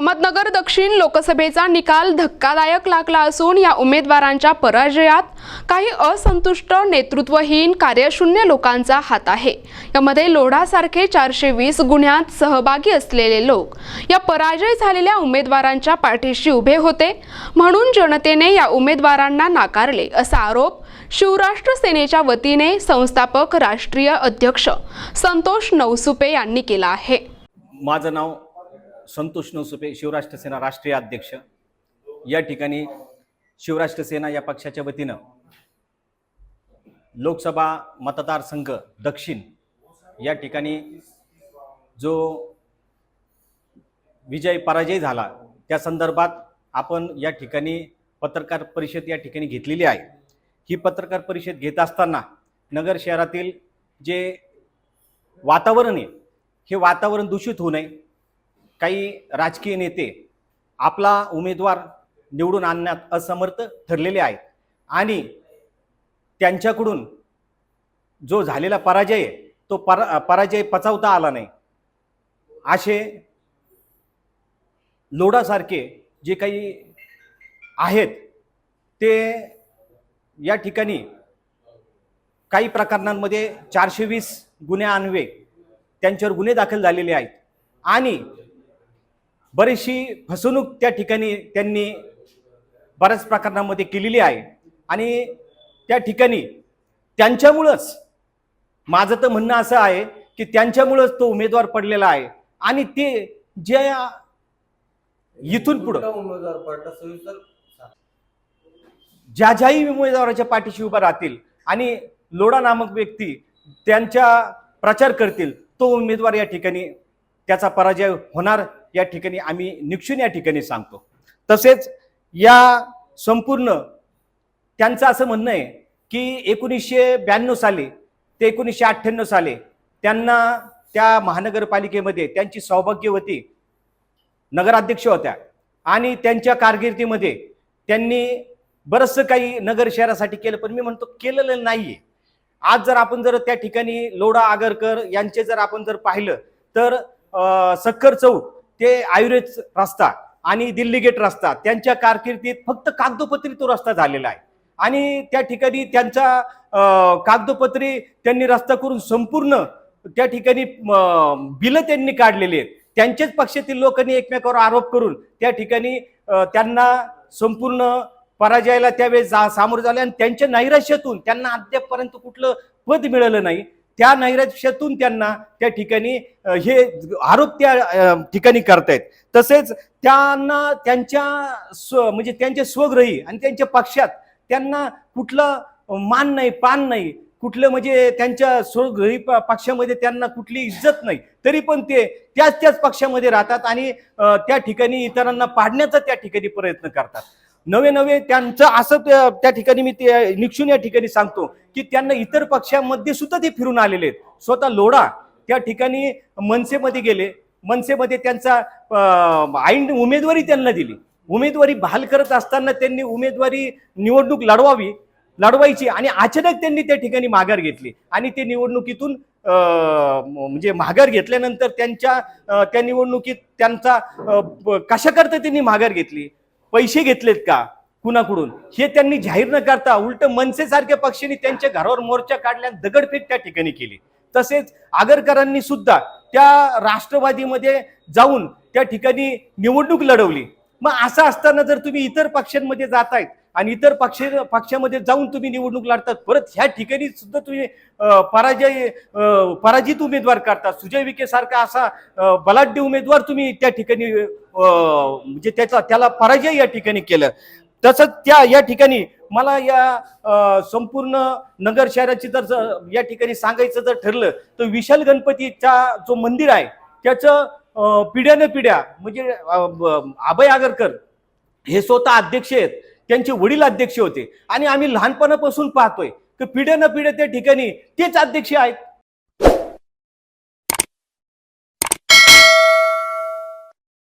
अहमदनगर दक्षिण लोकसभेचा निकाल धक्कादायक लागला असून या उमेदवारांच्या पराजयात काही असंतुष्ट नेतृत्वहीन कार्यशून्य लोकांचा हात आहे. यामध्ये लोढासारखे चारशे वीस गुन्ह्यात सहभागी असलेले लोक या पराजय झालेल्या उमेदवारांच्या पाठीशी उभे होते. म्हणून जनतेने या उमेदवारांना नाकारले असा आरोप शिवराष्ट्र सेनेच्या वतीने संस्थापक राष्ट्रीय अध्यक्ष संतोष नवसुपे यांनी केला आहे. माझं नाव संतोष नवसुपे शिवराष्ट्र सेना राष्ट्रीय अध्यक्ष. या ठिकाणी शिवराष्ट्र सेना या पक्षाच्या वतीनं लोकसभा मतदारसंघ दक्षिण या ठिकाणी जो विजय पराजय झाला त्या संदर्भात आपण या ठिकाणी पत्रकार परिषद या ठिकाणी घेतलेली आहे. ही पत्रकार परिषद घेत असताना नगर शहरातील जे वातावरण आहे हे वातावरण दूषित होऊ नये. काही राजकीय नेते आपला उमेदवार निवडून आणण्यात असमर्थ ठरलेले आहेत. आणि त्यांच्याकडून जो झालेला पराजय तो परा पराजय पचवता आला नाही. असे लोडासारखे जे काही आहेत ते या ठिकाणी काही प्रकरणांमध्ये चारशे वीस गुन्हे आणवे त्यांच्यावर गुन्हे दाखल झालेले आहेत. आणि बरीचशी फसवणूक त्या ठिकाणी त्यांनी बऱ्याच प्रकरणामध्ये केलेली आहे. आणि त्या ठिकाणी त्यांच्यामुळंच माझं तर म्हणणं असं आहे की त्यांच्यामुळंच तो उमेदवार पडलेला आहे. आणि ते जे इथून पुढं उमेदवार पडला? सविस्तर. ज्या ज्याही उमेदवाराच्या पाठीशी उभा राहतील आणि लोढा नामक व्यक्ती त्यांच्या प्रचार करतील तो उमेदवार या ठिकाणी त्याचा पराजय होणार या ठिकाणी आम्ही निक्षून या ठिकाणी सांगतो. तसेच या संपूर्ण त्यांचं असं म्हणणं आहे की एकोणीसशे ब्याण्णव साली ते एकोणीसशे अठ्ठ्याण्णव साली त्यांना त्या महानगरपालिकेमध्ये त्यांची सौभाग्यवती नगराध्यक्ष होत्या आणि त्यांच्या कारकिर्दीमध्ये त्यांनी बरंचसं काही नगर शहरासाठी केलं पण मी म्हणतो केलेलं नाहीये. आज जर आपण जर त्या ठिकाणी लोढा आगरकर यांचे जर आपण जर पाहिलं तर सक्कर चौक ते आयुर्वेद रस्ता आणि दिल्ली गेट रस्ता त्यांच्या कारकिर्दीत फक्त कागदोपत्री तो रस्ता झालेला आहे. आणि त्या ठिकाणी त्यांचा कागदोपत्री त्यांनी रस्ता करून संपूर्ण त्या ठिकाणी बिलं त्यांनी काढलेली आहेत. त्यांच्याच पक्षातील लोकांनी एकमेकावर आरोप करून त्या ठिकाणी त्यांना संपूर्ण पराजयाला त्यावेळेस जा सामोरं झाले आणि त्यांच्या नैराश्यातून त्यांना अद्यापपर्यंत कुठलं पद मिळालं नाही. त्या नैराश्यातून त्यांना त्या ठिकाणी हे आरोप त्या ठिकाणी करतायत. तसेच त्यांना त्यांच्या स्व म्हणजे त्यांच्या स्वग्रही आणि त्यांच्या पक्षात त्यांना कुठलं मान नाही पान नाही कुठलं म्हणजे त्यांच्या स्वग्रही पक्षामध्ये त्यांना कुठली इज्जत नाही तरी पण ते त्याच त्याच पक्षामध्ये राहतात आणि त्या ठिकाणी इतरांना पाडण्याचा त्या ठिकाणी प्रयत्न करतात. नवे नवे त्यांचं असं त्या ठिकाणी मी ते निक्षून या ठिकाणी सांगतो की त्यांना इतर पक्षामध्ये सुद्धा ते फिरून आलेले आहेत. स्वतः लोढा त्या ठिकाणी मनसेमध्ये गेले. मनसेमध्ये त्यांचा अं, आईन उमेदवारी त्यांना दिली. उमेदवारी बहाल करत असताना त्यांनी उमेदवारी निवडणूक लढवावी लढवायची आणि अचानक त्यांनी त्या ठिकाणी माघार घेतली. आणि ते निवडणुकीतून म्हणजे माघार घेतल्यानंतर त्यांच्या त्या निवडणुकीत त्यांचा कशाकरता त्यांनी माघार घेतली? पैसे घेतलेत का कुणाकडून? हे त्यांनी जाहीर न करता उलट मनसेसारख्या पक्षांनी त्यांच्या घरावर मोर्चा काढल्या दगडफेक त्या ठिकाणी केली. तसेच आगरकरांनी सुद्धा त्या राष्ट्रवादीमध्ये जाऊन त्या ठिकाणी निवडणूक लढवली. मग असं असताना जर तुम्ही इतर पक्षांमध्ये जातायत आणि इतर पक्ष पक्षामध्ये जाऊन तुम्ही निवडणूक लढतात. परत ह्या ठिकाणी सुद्धा तुम्ही पराजय पराजित उमेदवार करता. सुजय विखे सारखा असा बलाढ्य उमेदवार तुम्ही त्या ठिकाणी म्हणजे त्याचा त्याला पराजय या ठिकाणी केलं. तसंच त्या या ठिकाणी मला या संपूर्ण नगर शहराची जर या ठिकाणी सांगायचं जर ठरलं तर विशाल गणपतीचा जो मंदिर आहे त्याचं पिढ्यानं पिढ्या म्हणजे अभय आगरकर हे स्वतः अध्यक्ष आहेत. त्यांचे वडील अध्यक्ष होते. आणि आम्ही लहानपणापासून पाहतोय की न पिढ्या त्या ठिकाणी तेच अध्यक्ष आहेत.